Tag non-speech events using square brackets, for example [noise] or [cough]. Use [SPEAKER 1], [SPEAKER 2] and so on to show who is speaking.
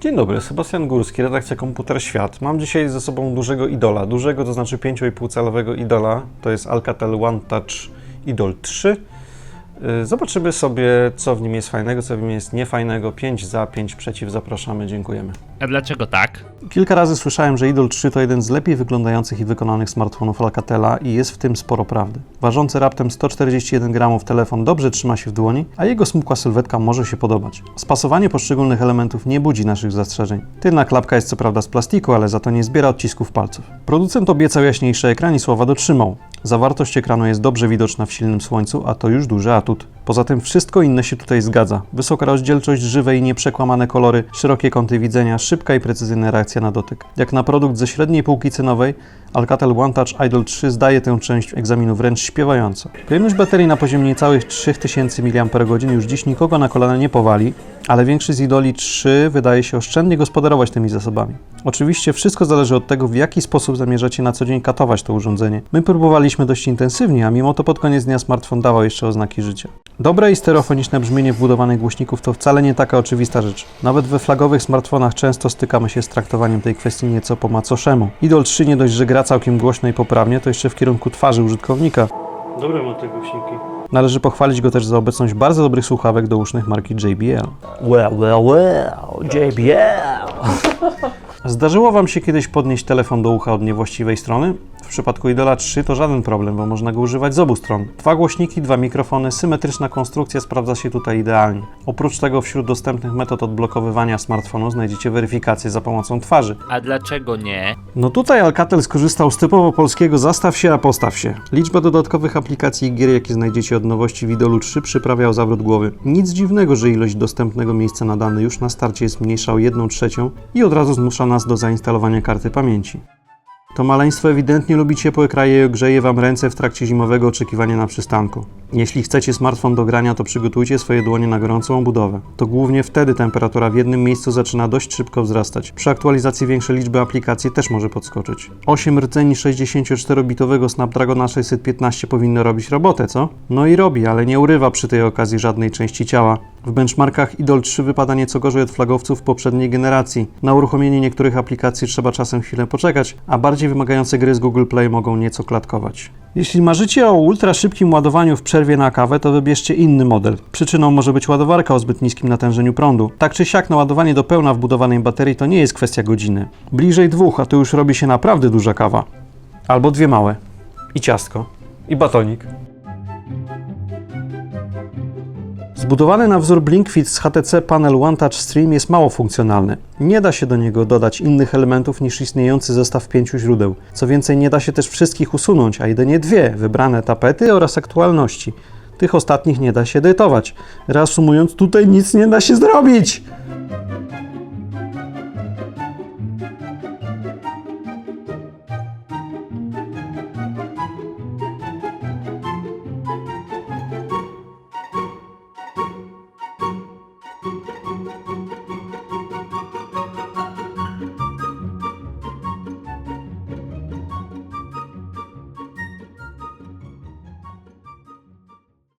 [SPEAKER 1] Dzień dobry, Sebastian Górski, redakcja Komputer Świat. Mam dzisiaj ze sobą dużego idola. Dużego to znaczy 5,5 calowego idola. To jest Alcatel One Touch Idol 3. Y, Zobaczymy sobie, co w nim jest fajnego, co w nim jest niefajnego. 5 za, 5 przeciw. Zapraszamy, dziękujemy.
[SPEAKER 2] A dlaczego tak?
[SPEAKER 1] Kilka razy słyszałem, że Idol 3 to jeden z lepiej wyglądających i wykonanych smartfonów Alcatela i jest w tym sporo prawdy. Ważący raptem 141 gramów telefon dobrze trzyma się w dłoni, a jego smukła sylwetka może się podobać. Spasowanie poszczególnych elementów nie budzi naszych zastrzeżeń. Tylna klapka jest co prawda z plastiku, ale za to nie zbiera odcisków palców. Producent obiecał jaśniejszy ekran i słowa dotrzymał. Zawartość ekranu jest dobrze widoczna w silnym słońcu, a to już duży atut. Poza tym wszystko inne się tutaj zgadza. Wysoka rozdzielczość, żywe i nieprzekłamane kolory, szerokie kąty widzenia, szybka i precyzyjna reakcja na dotyk. Jak na produkt ze średniej półki cenowej, Alcatel One Touch Idol 3 zdaje tę część egzaminu wręcz śpiewająco. Pojemność baterii na poziomie niecałych 3000 mAh już dziś nikogo na kolana nie powali, ale większy z Idoli 3 wydaje się oszczędnie gospodarować tymi zasobami. Oczywiście wszystko zależy od tego, w jaki sposób zamierzacie na co dzień katować to urządzenie. My próbowaliśmy dość intensywnie, a mimo to pod koniec dnia smartfon dawał jeszcze oznaki życia. Dobre i stereofoniczne brzmienie wbudowanych głośników to wcale nie taka oczywista rzecz. Nawet we flagowych smartfonach często stykamy się z traktowaniem tej kwestii nieco po macoszemu. Idol 3 nie dość, że gra całkiem głośno i poprawnie, to jeszcze w kierunku twarzy użytkownika. Dobre ma te głośniki. Należy pochwalić go też za obecność bardzo dobrych słuchawek dousznych marki JBL.
[SPEAKER 3] Well, well, well, JBL. [laughs]
[SPEAKER 1] Zdarzyło Wam się kiedyś podnieść telefon do ucha od niewłaściwej strony? W przypadku Idola 3 to żaden problem, bo można go używać z obu stron. Dwa głośniki, dwa mikrofony, symetryczna konstrukcja sprawdza się tutaj idealnie. Oprócz tego wśród dostępnych metod odblokowywania smartfonu znajdziecie weryfikację za pomocą twarzy.
[SPEAKER 2] A dlaczego nie?
[SPEAKER 1] No tutaj Alcatel skorzystał z typowo polskiego zastaw się, a postaw się. Liczba dodatkowych aplikacji i gier, jakie znajdziecie od nowości w Idolu 3 przyprawia o zawrót głowy. Nic dziwnego, że ilość dostępnego miejsca na dane już na starcie jest mniejsza o 1 trzecią i od razu zmusza nas do zainstalowania karty pamięci. To maleństwo ewidentnie lubi ciepłe kraje i ogrzeje Wam ręce w trakcie zimowego oczekiwania na przystanku. Jeśli chcecie smartfon do grania, to przygotujcie swoje dłonie na gorącą obudowę. To głównie wtedy temperatura w jednym miejscu zaczyna dość szybko wzrastać. Przy aktualizacji większej liczby aplikacji też może podskoczyć. 8 rdzeni 64-bitowego Snapdragona 615 powinno robić robotę, co? No i robi, ale nie urywa przy tej okazji żadnej części ciała. W benchmarkach Idol 3 wypada nieco gorzej od flagowców poprzedniej generacji. Na uruchomienie niektórych aplikacji trzeba czasem chwilę poczekać, a bardziej wymagające gry z Google Play mogą nieco klatkować. Jeśli marzycie o ultra szybkim ładowaniu w przerwie na kawę, to wybierzcie inny model. Przyczyną może być ładowarka o zbyt niskim natężeniu prądu. Tak czy siak, naładowanie do pełna wbudowanej baterii to nie jest kwestia godziny. Bliżej dwóch, a to już robi się naprawdę duża kawa. Albo dwie małe. I ciastko. I batonik. Zbudowany na wzór BlinkFit z HTC panel One Touch Stream jest mało funkcjonalny. Nie da się do niego dodać innych elementów niż istniejący zestaw pięciu źródeł. Co więcej, nie da się też wszystkich usunąć, a jedynie dwie, wybrane tapety oraz aktualności. Tych ostatnich nie da się edytować. Reasumując, tutaj nic nie da się zrobić!